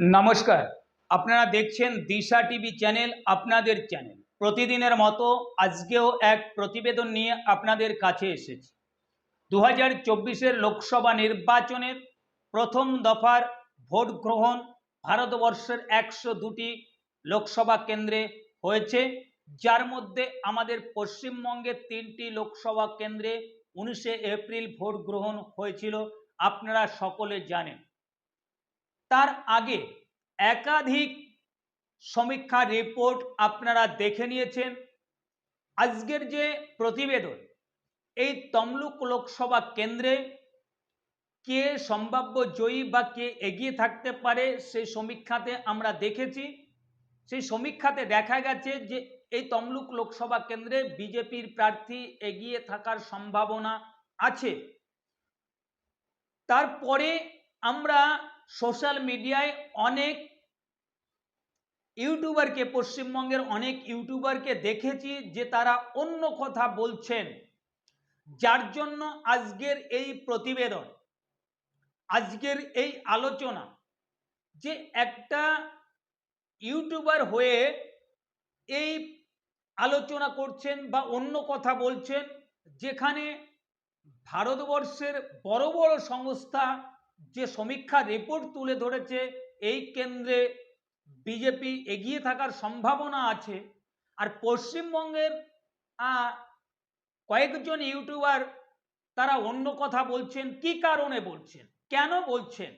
নমস্কার। আপনারা দেখছেন দিশা টিভি চ্যানেল, আপনাদের চ্যানেল। প্রতিদিনের মতো আজকেও এক প্রতিবেদন নিয়ে আপনাদের কাছে এসেছি। দু হাজার লোকসভা নির্বাচনের প্রথম দফার ভোট গ্রহণ ভারতবর্ষের একশো দুটি লোকসভা কেন্দ্রে হয়েছে। যার মধ্যে আমাদের পশ্চিমবঙ্গের তিনটি লোকসভা কেন্দ্রে উনিশে এপ্রিল ভোট গ্রহণ হয়েছিল। আপনারা সকলে জানেন। তার আগে একাধিক সমীক্ষা রিপোর্ট আপনারা দেখে নিয়েছেন। আজকের যে প্রতিবেদন, এই তমলুক লোকসভা কেন্দ্রে কে সম্ভাব্য জয়ী বা কে এগিয়ে থাকতে পারে, সেই সমীক্ষাতে আমরা দেখেছি। সেই সমীক্ষাতে দেখা গেছে যে, এই তমলুক লোকসভা কেন্দ্রে বিজেপির প্রার্থী এগিয়ে থাকার সম্ভাবনা আছে। তারপরে আমরা সোশ্যাল মিডিয়ায় অনেক ইউটিউবারকে, পশ্চিমবঙ্গের অনেক ইউটিউবারকে দেখেছি যে তারা অন্য কথা বলছেন। যার জন্য আজকের এই প্রতিবেদন, আজকের এই আলোচনা, যে একটা ইউটিউবার হয়ে এই আলোচনা করছেন বা অন্য কথা বলছেন, যেখানে ভারতবর্ষের বড় বড় সংস্থা যে সমীক্ষা রিপোর্ট তুলে ধরেছে, এই কেন্দ্রে বিজেপি এগিয়ে থাকার সম্ভাবনা আছে। আর পশ্চিমবঙ্গের কয়েকজন ইউটিউবার তারা অন্য কথা বলছেন, কি কারণে বলছেন, কেন বলছেন?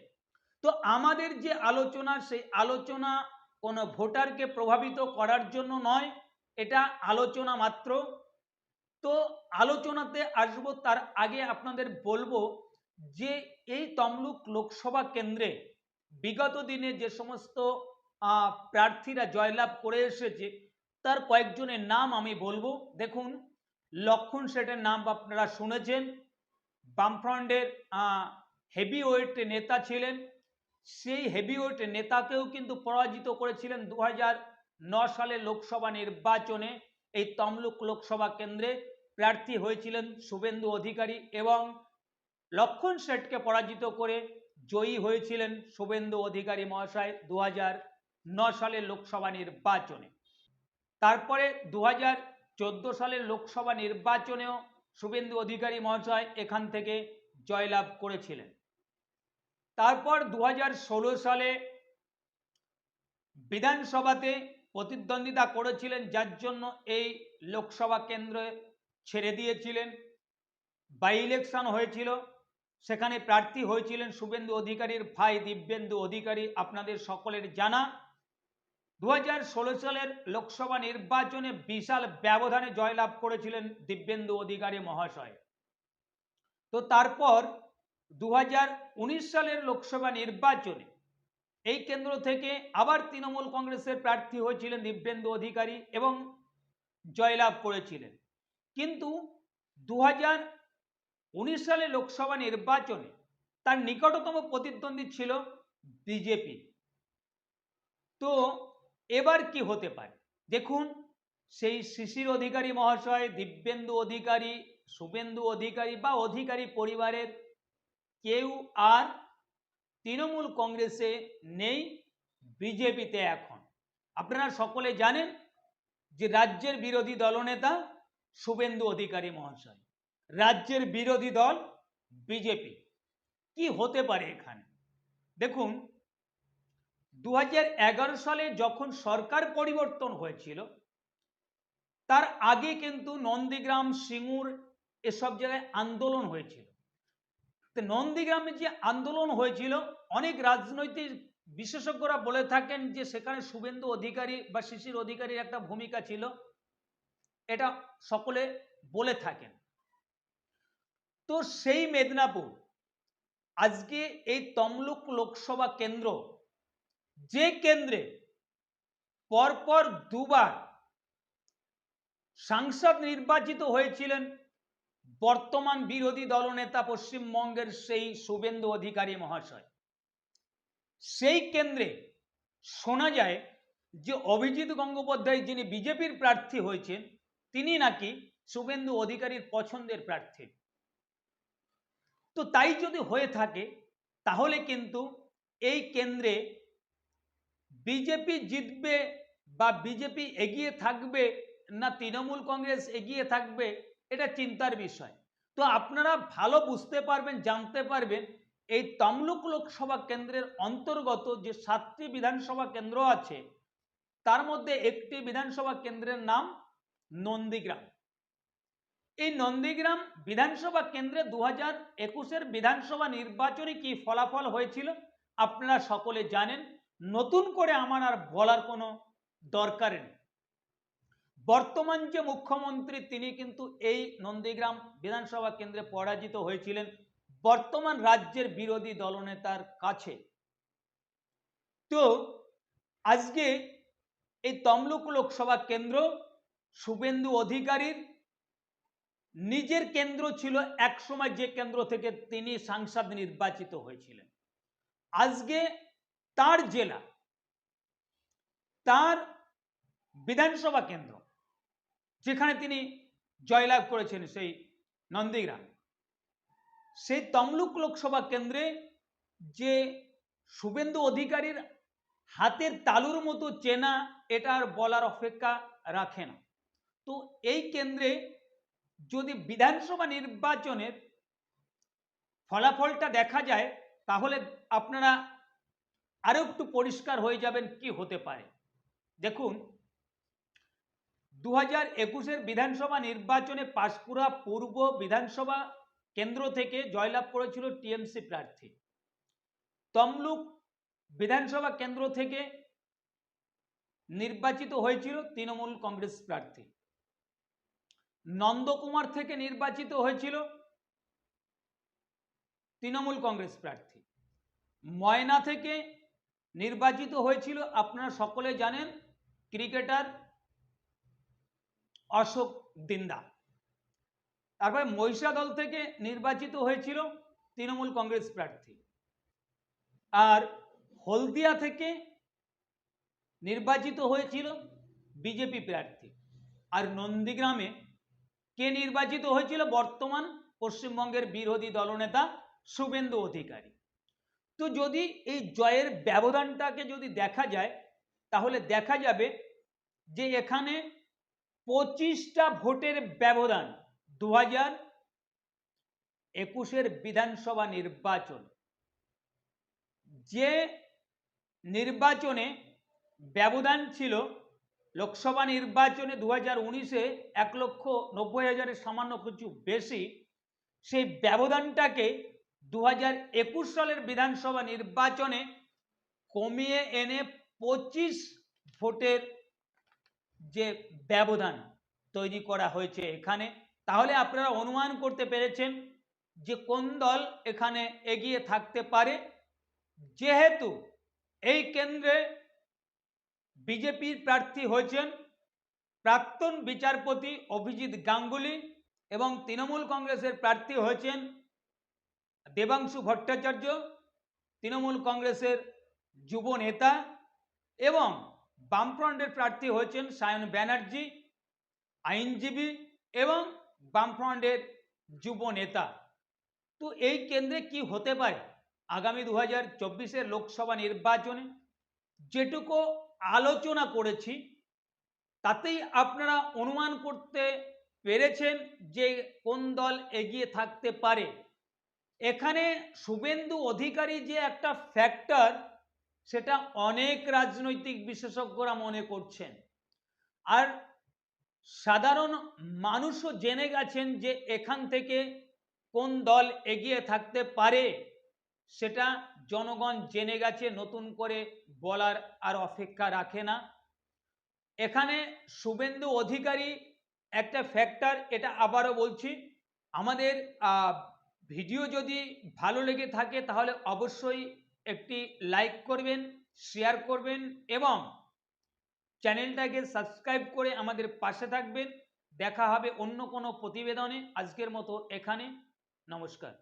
তো আমাদের যে আলোচনা, সেই আলোচনা কোনো ভোটারকে প্রভাবিত করার জন্য নয়, এটা আলোচনা মাত্র। তো আলোচনাতে আসব, তার আগে আপনাদের বলব যে এই তমলুক লোকসভা কেন্দ্রে বিগত দিনে যে সমস্ত প্রার্থীরা জয়লাভ করে এসেছে, তার কয়েকজনের নাম আমি বলব। দেখুন, লক্ষণ সেটের নাম আপনারা শুনেছেন, বামফ্রন্টের হেভি ওয়েট নেতা ছিলেন, সেই হেভি ওয়েট নেতাকেও কিন্তু পরাজিত করেছিলেন দু হাজার সালে লোকসভা নির্বাচনে। এই তমলুক লোকসভা কেন্দ্রে প্রার্থী হয়েছিলেন শুভেন্দু অধিকারী এবং লক্ষণ শেঠকে পরাজিত করে জয়ী হয়েছিলেন শুভেন্দু অধিকারী মহাশয় দু সালের লোকসভা নির্বাচনে। তারপরে দু সালের লোকসভা নির্বাচনেও শুভেন্দু অধিকারী মহাশয় এখান থেকে জয়লাভ করেছিলেন। তারপর দু হাজার ষোলো সালে বিধানসভাতে প্রতিদ্বন্দ্বিতা করেছিলেন, যার জন্য এই লোকসভা কেন্দ্রে ছেড়ে দিয়েছিলেন। বাই ইলেকশন হয়েছিল। সেখানে প্রার্থী হয়েছিলেন শুভেন্দু অধিকারীর ভাই দিব্যেন্দু অধিকারী। আপনাদের সকলের জানা দু হাজার ষোলো সালের লোকসভা নির্বাচনে বিশাল ব্যবধানে জয়লাভ করেছিলেন দিব্যেন্দু অধিকারী মহাশয়। তো তারপর দু হাজার উনিশ সালের লোকসভা নির্বাচনে এই কেন্দ্র থেকে আবার তৃণমূল কংগ্রেসের প্রার্থী হয়েছিলেন দিব্যেন্দু অধিকারী এবং জয়লাভ করেছিলেন। কিন্তু দু হাজার উনিশ সালে লোকসভা নির্বাচনে তার নিকটতম প্রতিদ্বন্দ্বী ছিল বিজেপি। তো এবার কি হতে পারে? দেখুন, সেই শিশির অধিকারী মহাশয়, দিব্যেন্দু অধিকারী, শুভেন্দু অধিকারী বা অধিকারী পরিবারের কেউ আর তৃণমূল কংগ্রেসে নেই, বিজেপিতে এখন। আপনারা সকলে জানেন যে রাজ্যের বিরোধী দলনেতা শুভেন্দু অধিকারী মহাশয়। রাজ্যের বিরোধী দল বিজেপি। কি হতে পারে এখানে? দেখুন দু হাজার এগারো সালে যখন সরকার পরিবর্তন হয়েছিল, তার আগে কিন্তু নন্দীগ্রাম, সিঙ্গুর এসব জায়গায় আন্দোলন হয়েছিল। তো নন্দীগ্রামে যে আন্দোলন হয়েছিল, অনেক রাজনৈতিক বিশেষজ্ঞরা বলে থাকেন যে সেখানে শুভেন্দু অধিকারী বা শিশির অধিকারীর একটা ভূমিকা ছিল। এটা সকলে বলে থাকেন। তো সেই মেদিনীপুর, আজকে এই তমলুক লোকসভা কেন্দ্র, যে কেন্দ্রে পরপর দুবার সাংসদ নির্বাচিত হয়েছিলেন, বর্তমান বিরোধী দলনেতা পশ্চিমবঙ্গের সেই শুভেন্দু অধিকারী মহাশয়। সেই কেন্দ্রে শোনা যায় যে অভিজিৎ গঙ্গোপাধ্যায় যিনি বিজেপির প্রার্থী হয়েছেন, তিনি নাকি শুভেন্দু অধিকারীর পছন্দের প্রার্থী। তো তাই যদি হয়ে থাকে, তাহলে কিন্তু এই কেন্দ্রে বিজেপি জিতবে বা বিজেপি এগিয়ে থাকবে না তৃণমূল কংগ্রেস এগিয়ে থাকবে, এটা চিন্তার বিষয়। তো আপনারা ভালো বুঝতে পারবেন, জানতে পারবেন, এই তমলুক লোকসভা কেন্দ্রের অন্তর্গত যে সাতটি বিধানসভা কেন্দ্র আছে, তার মধ্যে একটি বিধানসভা কেন্দ্রের নাম নন্দীগ্রাম। এই নন্দীগ্রাম বিধানসভা কেন্দ্রে দু হাজার একুশের বিধানসভা নির্বাচনে কি ফলাফল হয়েছিল? আপনারা সকলে জানেন। নতুন করে আমার আর বলার কোনো দরকার নেই। বর্তমান যে মুখ্যমন্ত্রী, তিনি কিন্তু এই নন্দীগ্রাম বিধানসভা কেন্দ্রে পরাজিত হয়েছিলেন বর্তমান রাজ্যের বিরোধী দলনেতার কাছে। তো আজকে এই তমলুক লোকসভা কেন্দ্র শুভেন্দু অধিকারীর নিজের কেন্দ্র ছিল একসময় যে কেন্দ্র থেকে তিনি সাংসদ নির্বাচিত হয়েছিলেন। আজকে তার জেলা, তার বিধানসভা কেন্দ্র, যেখানে তিনি জয়লাভ করেছেন সেই নন্দীগ্রাম, সেই তমলুক লোকসভা কেন্দ্রে যে শুভেন্দু অধিকারীর হাতের তালুর মতো চেনা এটা আর বলার অপেক্ষা রাখে না। তো এই কেন্দ্রে যদি বিধানসভা নির্বাচনের ফলাফলটা দেখা যায়, তাহলে আপনারা আরও একটু পরিষ্কার হয়ে যাবেন কি হতে পারে। দেখুন দু হাজার একুশের বিধানসভা নির্বাচনে পাঁশকুড়া পূর্ব বিধানসভা কেন্দ্র থেকে জয়লাভ করেছিল টিএমসি প্রার্থী। তমলুক বিধানসভা কেন্দ্র থেকে নির্বাচিত হয়েছিল তৃণমূল কংগ্রেস প্রার্থী। নন্দকুমার থেকে নির্বাচিত হয়েছিল তৃণমূল কংগ্রেস প্রার্থী। ময়না থেকে নির্বাচিত হয়েছিল, আপনারা সকলে জানেন, ক্রিকেটার অশোক দিন্দা। তারপরে মহিষাদল থেকে নির্বাচিত হয়েছিল তৃণমূল কংগ্রেস প্রার্থী। আর হলদিয়া থেকে নির্বাচিত হয়েছিল বিজেপি প্রার্থী। আর নন্দীগ্রামে কে নির্বাচিত হয়েছিল? বর্তমান পশ্চিমবঙ্গের বিরোধী দলনেতা শুভেন্দু অধিকারী। তো যদি এই জয়ের ব্যবধানটাকে যদি দেখা যায়, তাহলে দেখা যাবে যে এখানে পঁচিশটা ভোটের ব্যবধান দু হাজার একুশের বিধানসভা নির্বাচন। যে নির্বাচনে ব্যবধান ছিল লোকসভা নির্বাচনে দু হাজার উনিশে এক লক্ষ নব্বই হাজারের সামান্য কিছু বেশি, সেই ব্যবধানটাকে দু হাজার একুশ সালের বিধানসভা নির্বাচনে কমিয়ে এনে পঁচিশ ভোটের যে ব্যবধান তৈরি করা হয়েছে এখানে, তাহলে আপনারা অনুমান করতে পেরেছেন যে কোন দল এখানে এগিয়ে থাকতে পারে। যেহেতু এই কেন্দ্রে বিজেপির প্রার্থী হয়েছেন প্রাক্তন বিচারপতি অভিজিৎ গাঙ্গুলি এবং তৃণমূল কংগ্রেসের প্রার্থী হয়েছেন দেবাংশু ভট্টাচার্য, তৃণমূল কংগ্রেসের যুব নেতা এবং বামফ্রন্টের প্রার্থী হয়েছেন সায়ন ব্যানার্জি, আইনজীবী এবং বামফ্রন্টের যুব নেতা। তো এই কেন্দ্রে কি হতে পারে? আগামী দু হাজার লোকসভা নির্বাচনে যেটুকু আলোচনা করেছি। তাতেই আপনারা অনুমান করতে পেরেছেন যে কোন দল এগিয়ে থাকতে পারে। এখানে শুভেন্দু অধিকারী যে একটা ফ্যাক্টর সেটা অনেক রাজনৈতিক বিশেষজ্ঞরা মনে করছেন। আর সাধারণ মানুষও জেনে গেছেন যে এখান থেকে কোন দল এগিয়ে থাকতে পারে, সেটা জনগণ জেনে গেছে, নতুন করে বলার আর অপেক্ষা রাখে না। এখানে শুভেন্দু অধিকারী একটা ফ্যাক্টর এটা আবারও বলছি, আমাদের ভিডিও যদি ভালো লেগে থাকে তাহলে অবশ্যই একটি লাইক করবেন শেয়ার করবেন এবং চ্যানেলটাকে সাবস্ক্রাইব করে আমাদের পাশে থাকবেন। দেখা হবে অন্য কোনো প্রতিবেদনে। আজকের মতো এখানে। নমস্কার।